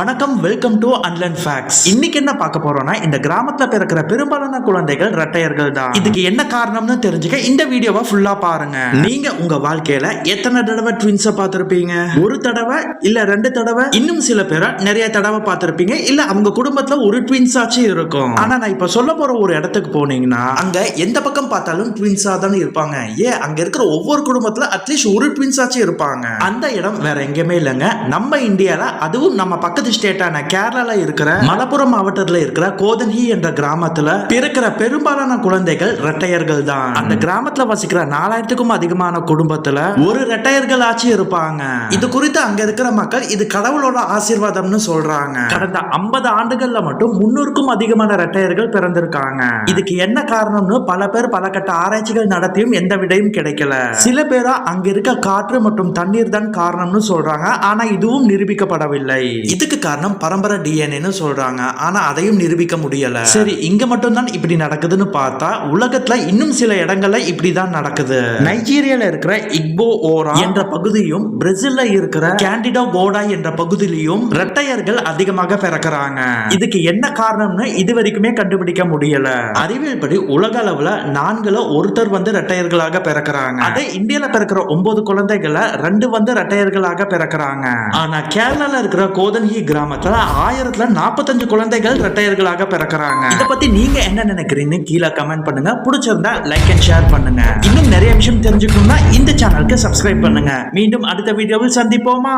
வணக்கம் welcome to அன்லன் facts இன்னைக்கு என்ன பார்க்க போறோம்னா இந்த கிராமத்துல பிறக்கிற பெரும்பாலான குழந்தைகள் ரெட்டையர்கள் தான். இதுக்கு என்ன காரணம்னு தெரிஞ்சுக்க இந்த வீடியோவை ஃபுல்லா பாருங்க. நீங்க உங்க வாழ்க்கையில எத்தனை தடவை ட்வின்ஸ பார்த்திருப்பீங்க? ஒரு தடவை இல்ல ரெண்டு தடவை? இன்னும் சில பேரை நிறைய தடவை பார்த்திருப்பீங்க. இல்ல அவங்க குடும்பத்துல ஒரு ட்வின்ஸ் ஆச்சு இருக்கும். ஆனா நான் இப்ப சொல்ல போற ஒரு இடத்துக்கு போனீங்கன்னா அங்க எந்த பக்கம் பார்த்தாலும் ட்வின்ஸா தானே இருப்பாங்க. ஏன்? அங்க இருக்கிற ஒவ்வொரு குடும்பத்துல அட்லீஸ்ட் ஒரு ட்வின்ஸ் ஆச்சு இருப்பாங்க. அந்த இடம் வேற எங்கேயுமே இல்லைங்க. நம்ம இந்தியால அதுவும் நம்ம பக்கத்து ஸ்டேட்டான கேரளால இருக்கிற மலப்புரம் மாவட்டத்துல இருக்கிற கோதன்ஹி என்ற கிராமத்துல பிறக்கிற பெரும்பாலான குழந்தைகள் ரெட்டையர்கள் தான் அந்த கிராமத்துல வசிக்கிற நாலாயிரத்துக்கும் அதிகமான குடும்பத்துல ஒரு ரெட்டையர்கள் ஆச்சு இருப்பாங்க. இது குறித்து அங்க இருக்கிற மக்கள் இது கடவுளோட ஆசீர்வாதம்னு சொல்றாங்க. கடந்த 50 ஆண்டுகள்ல மட்டும் முன்னூறுக்கும் அதிகமான ரெட்டையர்கள் பிறந்திருக்காங்க. இதுக்கு என்ன காரணம்னு பல பேர் பல கட்ட ஆராய்ச்சிகள் நடத்தியும் எந்த விடையும் கிடைக்கல. சில பேரா அங்க இருக்க காற்று மற்றும் தண்ணீர் தான் காரணம்னு சொல்றாங்க. ஆனா இதுவும் நிரூபிக்கப்படவில்லை. இதுக்கு காரணம் பரம்பரை டிஎன்ஏன்னு சொல்றாங்க. ஆனா அதையும் நிரூபிக்க முடியல. சரி இங்க மட்டும் தான் இப்படி நடக்குதுன்னு பார்த்தா உலகத்துல இன்னும் சில இடங்கள்ல இப்படிதான் நடக்குது. நைஜீரியால இருக்கிற இக்போ ஓரா என்ற பகுதியும் பிரேசில்ல இருக்கிற கேண்டிடோ கோடா என்ற பகுதியிலும் ரெட்டையர்கள் அதிகமாக பிறக்கிறாங்க. இதுக்கு என்ன காரணம்னு இது வரைக்குமே கண்டுபிடிக்க முடியல. அறிவியல் படி உலக அளவுல நான்குல ஒருத்தர் வந்து ரெட்டையர்களாக பிறக்கிறாங்க. அதே இந்தியால பிறக்கிற ஒன்பது குழந்தைகள ரெண்டு வந்து ரெட்டையர்களாக பிறக்கிறாங்க. ஆனா கேரளால இருக்கிற கோதன்ஹி கிராமத்துல ஆயிரத்துல நாற்பத்தஞ்சு குழந்தைகள் ரெட்டையர்களாக பிறக்கிறாங்க. இத பத்தி நீங்க என்ன நினைக்கிறீங்கன்னு கீழே கமெண்ட் பண்ணுங்க. பிடிச்சிருந்தா லைக் அண்ட் ஷேர் பண்ணுங்க. இன்னும் நிறைய விஷயம் தெரிஞ்சுக்கணும்னா இந்த சேனலுக்கு சப்ஸ்கிரைப் பண்ணுங்க. மீண்டும் அடுத்த வீடியோவில் சந்திப்போமா?